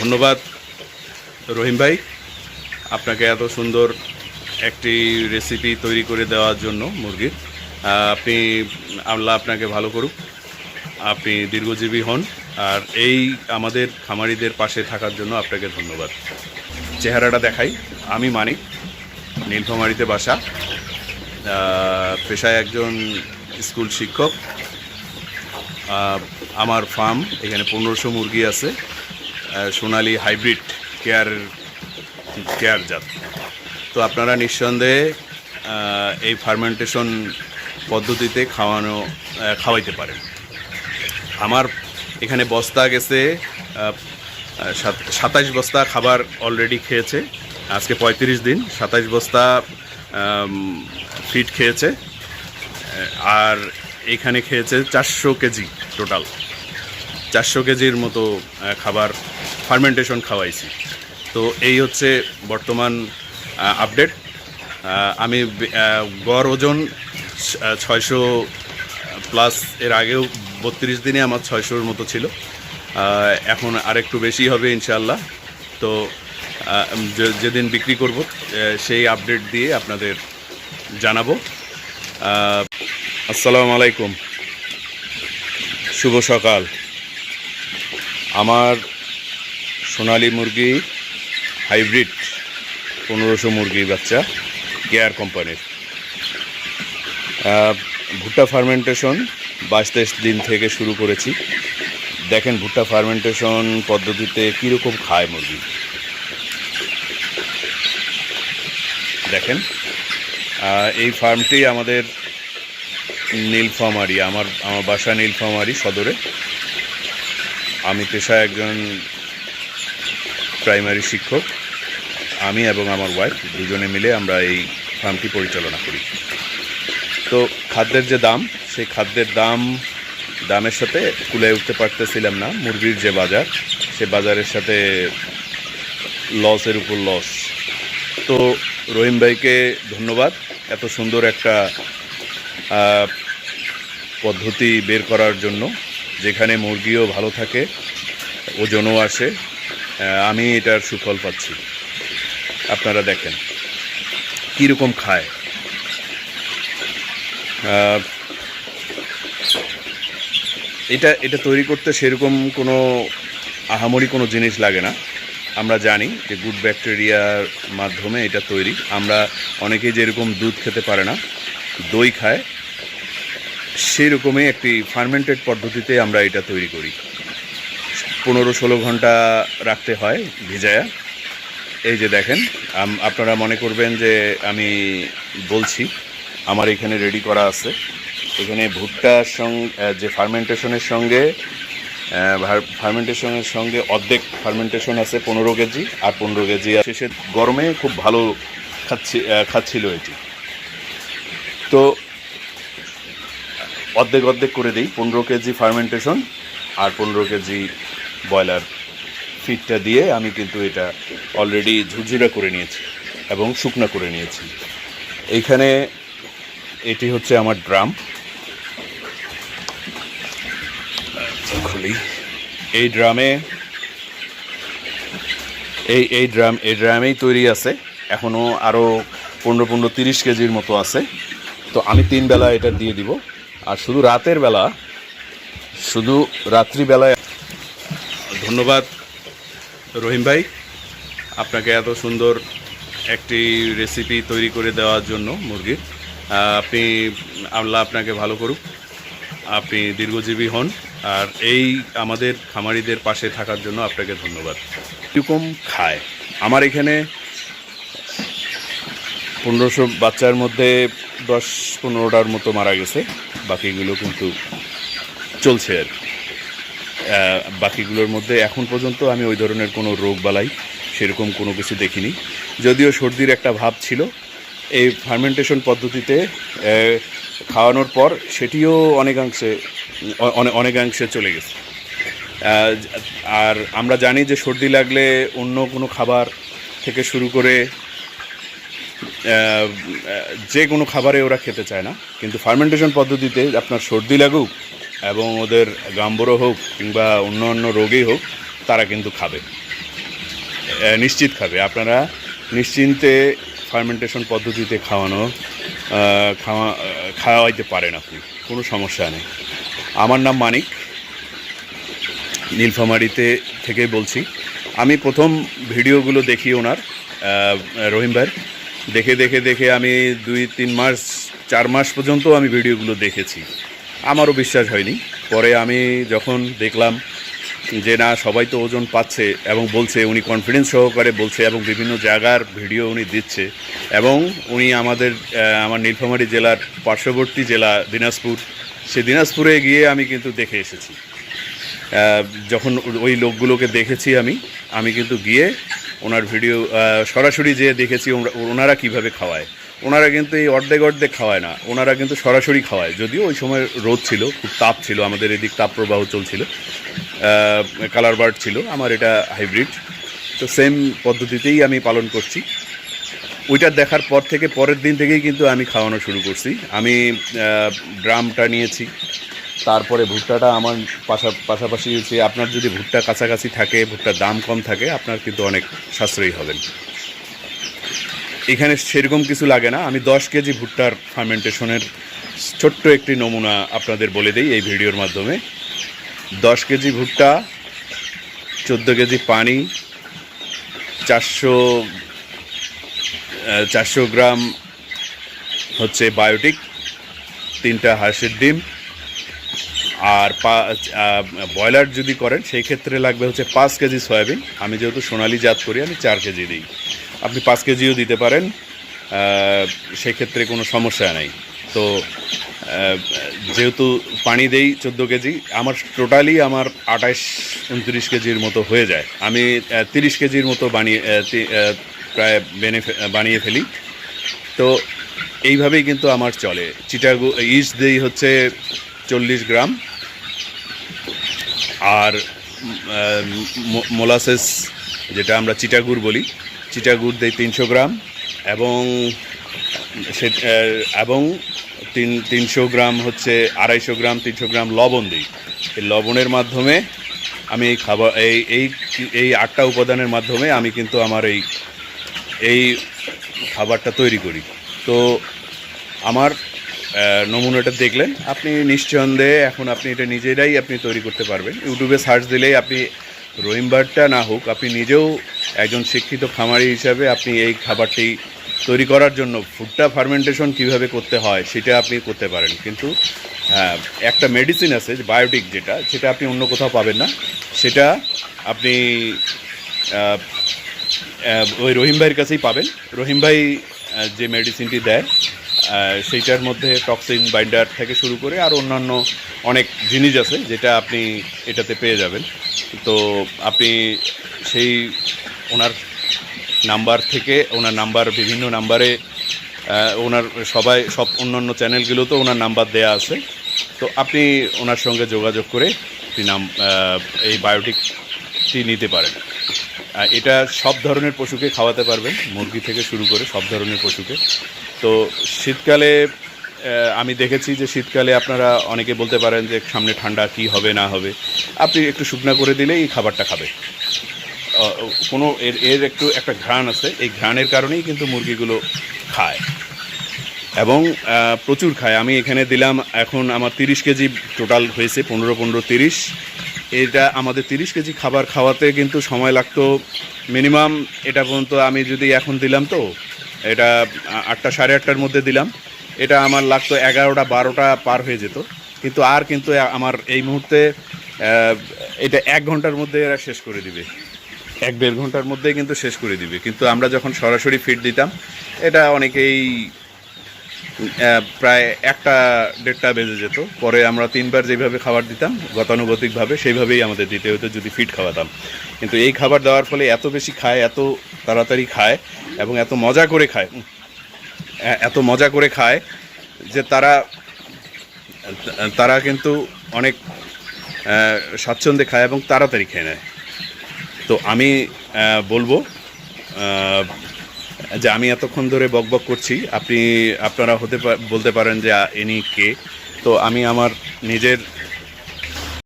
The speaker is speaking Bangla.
ধন্যবাদ। রহিম ভাই, আপনাকে এত সুন্দর একটি রেসিপি তৈরি করে দেওয়ার জন্য মুরগির আপনি, আল্লাহ আপনাকে ভালো করুক। আপনি দীর্ঘজীবী হন আর এই আমাদের খামারিদের পাশে থাকার জন্য আপনাকে ধন্যবাদ। চেহারাটা দেখাই। আমি মানিক, নীলফামারিতে বাসা। পেশায় একজন স্কুল শিক্ষক। আমার ফার্ম এখানে পনেরোশো মুরগি আছে। সোনালি হাইব্রিড কেয়ার কেয়ার জাত। তো আপনারা নিঃসন্দেহে এই ফার্মেন্টেশন পদ্ধতিতে খাওয়ানো খাওয়াইতে পারেন। আমার এখানে বস্তা গেছে সাতাইশ বস্তা খাবার অলরেডি খেয়েছে। আজকে পঁয়ত্রিশ দিন, সাতাইশ বস্তা ফিট খেয়েছে। আর এখানে খেয়েছে চারশো কেজি টোটাল চারশো কেজির মতো খাবার ফার্মেন্টেশন খাওয়াইছি। তো এই হচ্ছে বর্তমান আপডেট আমি গড় ওজন ছয়শো প্লাস এর আগেও বত্রিশ দিনে আমার ছয়শোর মতো ছিল। এখন আরেকটু বেশি হবে ইনশাল্লাহ তো যেদিন বিক্রি করব সেই আপডেট দিয়ে আপনাদের জানাব। আসসালামু আলাইকুম। শুভ সকাল। আমার সোনালি মুরগি হাইব্রিড পনেরোশো মুরগি বাচ্চা কেয়ার কোম্পানির। ভুট্টা ফার্মেন্টেশন বাইশ তেইশ দিন থেকে শুরু করেছি। দেখেন ভুট্টা ফার্মেন্টেশন পদ্ধতিতে কীরকম খায় মুরগি। দেখেন এই ফার্মটি আমাদের নীলফামারি, আমার আমার বাসা নীলফামারি সদরে। আমি পেশায় একজন প্রাইমারি শিক্ষক, আমি এবং আমার ওয়াইফ দুজনে মিলে আমরা এই ফার্মটি পরিচালনা করি। তো খাদ্যের যে দাম, সেই খাদ্যের দাম, দামের সাথে কুলে উঠতে পারতেছিলাম না। মুরগির যে বাজার, সে বাজারের সাথে লসের উপর লস তো রহিম ভাইকে ধন্যবাদ এত সুন্দর একটা পদ্ধতি বের করার জন্য, যেখানে মুরগিও ভালো থাকে, ওজনও আসে আমি এটার সুফল পাচ্ছি। আপনারা দেখেন, কীরকম খায়। এটা এটা তৈরি করতে সেরকম কোনো আহামরি কোনো জিনিস লাগে না। আমরা জানি যে গুড ব্যাকটেরিয়ার মাধ্যমে এটা তৈরি। আমরা অনেকেই যেরকম দুধ খেতে পারে না, দই খায় সেই রকমই একটি ফার্মেন্টেড পদ্ধতিতে আমরা এটা তৈরি করি। পনেরো ষোলো ঘণ্টা রাখতে হয় ভিজায়া। এই যে দেখেন আপনারা মনে করবেন যে আমি বলছি, আমার এখানে রেডি করা আছে। এখানে ভুট্টার সঙ্গে যে ফার্মেন্টেশনের সঙ্গে ফার্মেন্টেশনের সঙ্গে অর্ধেক ফার্মেন্টেশন আছে, পনেরো কেজি, আর পনেরো কেজি শেষে গরমে খুব ভালো খাচ্ছি খাচ্ছিল এটি। তো অর্ধেক অর্ধেক করে দিই, পনেরো কেজি ফার্মেন্টেশন আর পনেরো কেজি ব্রয়লার ফিটটা দিয়ে আমি কিন্তু এটা অলরেডি ঝুরঝুরা করে নিয়েছি এবং শুকনা করে নিয়েছি। এইখানে এটি হচ্ছে আমার ড্রাম। খুলি। এই ড্রামে এই এই ড্রাম, এই ড্রামেই তৈরি আছে। এখনও আরও পনেরো পনেরো, তিরিশ কেজির মতো আছে। তো আমি তিন বেলা এটা দিয়ে দিব। আর শুধু রাতের বেলা, শুধু রাত্রিবেলায় ধন্যবাদ, রহিম ভাই। আপনাকে এত সুন্দর একটি রেসিপি তৈরি করে দেওয়ার জন্য মুরগির আপনি, আল্লাহ আপনাকে ভালো করুক। আপনি দীর্ঘজীবী হন আর এই আমাদের খামারিদের পাশে থাকার জন্য আপনাকে ধন্যবাদ। কীরকম খায়? আমার এখানে পনেরোশো বাচ্চার মধ্যে দশ পনেরোটার মতো মারা গেছে। বাকিগুলো কিন্তু চলছে আর কি। বাকিগুলোর মধ্যে এখন পর্যন্ত আমি ওই ধরনের কোনো রোগ বালাই সেরকম কোনো কিছু দেখিনি। যদিও সর্দির একটা ভাব ছিল, এই ফার্মেন্টেশন পদ্ধতিতে খাওয়ানোর পর সেটিও অনেকাংশে অনেকাংশে চলে গেছে। আর আমরা জানি যে সর্দি লাগলে অন্য কোনো খাবার থেকে শুরু করে যে কোনো খাবারে ওরা খেতে চায় না। কিন্তু ফার্মেন্টেশন পদ্ধতিতে আপনার সর্দি লাগুক এবং ওদের গাম্বরো হোক কিংবা অন্য অন্য রোগেই হোক, তারা কিন্তু খাবে। নিশ্চিত খাবে। আপনারা নিশ্চিন্তে ফার্মেন্টেশন পদ্ধতিতে খাওয়ানো খাওয়া, খাওয়াইতে পারেন আপনি। কোনো সমস্যা নেই। আমার নাম মানিক। নীলফামারিতে থেকে বলছি। আমি প্রথম ভিডিওগুলো দেখি ওনার রহিম ভাইয়ের দেখে দেখে দেখে আমি দুই, তিন মাস, চার মাস পর্যন্ত আমি ভিডিওগুলো দেখেছি। আমারও বিশ্বাস হয়নি। পরে আমি যখন দেখলাম যে না, সবাই তো ওজন পাচ্ছে এবং বলছে, উনি কনফিডেন্স সহকারে বলছে এবং বিভিন্ন জায়গার ভিডিও উনি দিচ্ছে এবং উনি আমাদের আমার নীলফামারী জেলার পার্শ্ববর্তী জেলা দিনাজপুর সে দিনাজপুরে গিয়ে আমি কিন্তু দেখে এসেছি। যখন ওই লোকগুলোকে দেখেছি আমি আমি কিন্তু গিয়ে ওনার ভিডিও সরাসরি যেয়ে দেখেছি ওনারা কীভাবে খাওয়ায়। ওনারা কিন্তু এই অর্ধেক অর্ধেক খাওয়ায় না, ওনারা কিন্তু সরাসরি খাওয়ায়। যদিও ওই সময় রোদ ছিল, খুব তাপ ছিল, আমাদের এদিক তাপ প্রবাহ চলছিল। কালার বার্ড ছিল, আমার এটা হাইব্রিড। তো সেম পদ্ধতিতেই আমি পালন করছি। ওইটা দেখার পর থেকে, পরের দিন থেকেই কিন্তু আমি খাওয়ানো শুরু করছি। আমি ড্রামটা নিয়েছি, তারপরে ভুট্টাটা আমার পাশা, পাশাপাশি আপনার যদি ভুট্টা কাছাকাছি থাকে, ভুট্টার দাম কম থাকে, আপনার কিন্তু অনেক সাশ্রয়ী হবেন। এখানে সেরকম কিছু লাগে না। আমি দশ কেজি ভুট্টার ফার্মেন্টেশনের ছোট্ট একটি নমুনা আপনাদের বলে দিই এই ভিডিওর মাধ্যমে। দশ কেজি ভুট্টা, চোদ্দ কেজি পানি, চারশো চারশো গ্রাম হচ্ছে বায়োটিক তিনটা হাঁসের ডিম। আর ব্রয়লার যদি করেন, সেই ক্ষেত্রে লাগবে হচ্ছে পাঁচ কেজি সয়াবিন। আমি যেহেতু সোনালি জাত করি, আমি চার কেজি দিই। আপনি পাঁচ কেজিও দিতে পারেন সেক্ষেত্রে কোনো সমস্যা নেই। তো যেহেতু পানি দেই চোদ্দ কেজি, আমার টোটালি আমার আঠাশ উনত্রিশ কেজির মতো হয়ে যায়। আমি তিরিশ কেজির মতো বানিয়ে প্রায় বেনে বানিয়ে ফেলি। তো, এইভাবেই কিন্তু আমার চলে। চিটাগু, ইস্ট দেই হচ্ছে চল্লিশ গ্রাম। আর মোলাসেস, যেটা আমরা চিটাগুড় বলি চিটাগুড় দেই তিনশো গ্রাম এবং সে এবং তিন, তিনশো গ্রাম হচ্ছে আড়াইশো গ্রাম, তিনশো গ্রাম লবণ দিই। এই লবণের মাধ্যমে আমি এই খাবার এই এই এই আটটা উপাদানের মাধ্যমে আমি কিন্তু আমার এই এই খাবারটা তৈরি করি। তো আমার নমুনাটা দেখলেন, আপনি নিঃসন্দেহে এখন আপনি এটা নিজেরাই আপনি তৈরি করতে পারবেন। ইউটিউবে সার্চ দিলেই আপনি রহিমবারটা না হোক, আপনি নিজেও একজন শিক্ষিত খামারি হিসাবে আপনি এই খাবারটি তৈরি করার জন্য ফুডটা ফার্মেন্টেশন কীভাবে করতে হয় সেটা আপনি করতে পারেন। কিন্তু হ্যাঁ একটা মেডিসিন আছে বায়োটিক যেটা, সেটা আপনি অন্য কোথাও পাবেন না। সেটা আপনি ওই রহিম ভাইয়ের কাছেই পাবেন। রহিম ভাই যে মেডিসিনটি দেয় সেইটার মধ্যে টক্সিন বাইন্ডার থেকে শুরু করে আর অন্যান্য অনেক জিনিস আছে, যেটা আপনি এটাতে পেয়ে যাবেন। তো আপনি সেই ওনার নাম্বার থেকে, ওনার নাম্বার বিভিন্ন নাম্বারে ওনার সবাই, সব অন্যান্য চ্যানেলগুলোতেও ওনার নাম্বার দেয়া আছে। তো আপনি ওনার সঙ্গে যোগাযোগ করে আপনি নাম এই বায়োটিকটি নিতে পারেন। এটা সব ধরনের পশুকে খাওয়াতে পারবেন, মুরগি থেকে শুরু করে সব ধরনের পশুকে। তো শীতকালে আমি দেখেছি যে শীতকালে আপনারা অনেকে বলতে পারেন যে সামনে ঠান্ডা কি হবে, না হবে। আপনি একটু শুকনা করে দিলেই এই খাবারটা খাবে। কোনো এর এর একটু একটা ঘ্রাণ আছে। এই ঘ্রাণের কারণেই কিন্তু মুরগিগুলো খায়। এবং প্রচুর খায়। আমি এখানে দিলাম এখন আমার তিরিশ কেজি টোটাল হয়েছে, পনেরো পনেরো, তিরিশ। এটা আমাদের তিরিশ কেজি খাবার খাওয়াতে কিন্তু সময় লাগতো মিনিমাম, এটা পর্যন্ত আমি যদি এখন দিলাম তো, এটা আটটা, সাড়ে আটটার মধ্যে দিলাম। এটা আমার লাগতো এগারোটা, বারোটা পার হয়ে যেত। কিন্তু আর কিন্তু আমার এই মুহূর্তে এটা এক ঘণ্টার মধ্যে এরা শেষ করে দিবে। এক দেড় ঘণ্টার মধ্যেই কিন্তু শেষ করে দিবে। কিন্তু আমরা যখন সরাসরি ফিড দিতাম, এটা অনেকেই প্রায় একটা দেড়টা বেজে যেত। পরে আমরা তিনবার যেভাবে খাবার দিতাম, গতানুগতিকভাবে সেইভাবেই আমাদের দিতে হতো যদি ফিড খাওয়াতাম। কিন্তু এই খাবার দেওয়ার ফলে এত বেশি খায়, এত তাড়াতাড়ি খায় এবং এত মজা করে খায় এত মজা করে খায় যে তারা তারা কিন্তু অনেক স্বাচ্ছন্দ্যে খায় এবং তাড়াতাড়ি খেয়ে নেয়। তো আমি বলব যে আমি এতক্ষণ ধরে বকবক করছি। আপনি, আপনারা হতে বলতে পারেন যে ইনি কে? তো আমি আমার নিজের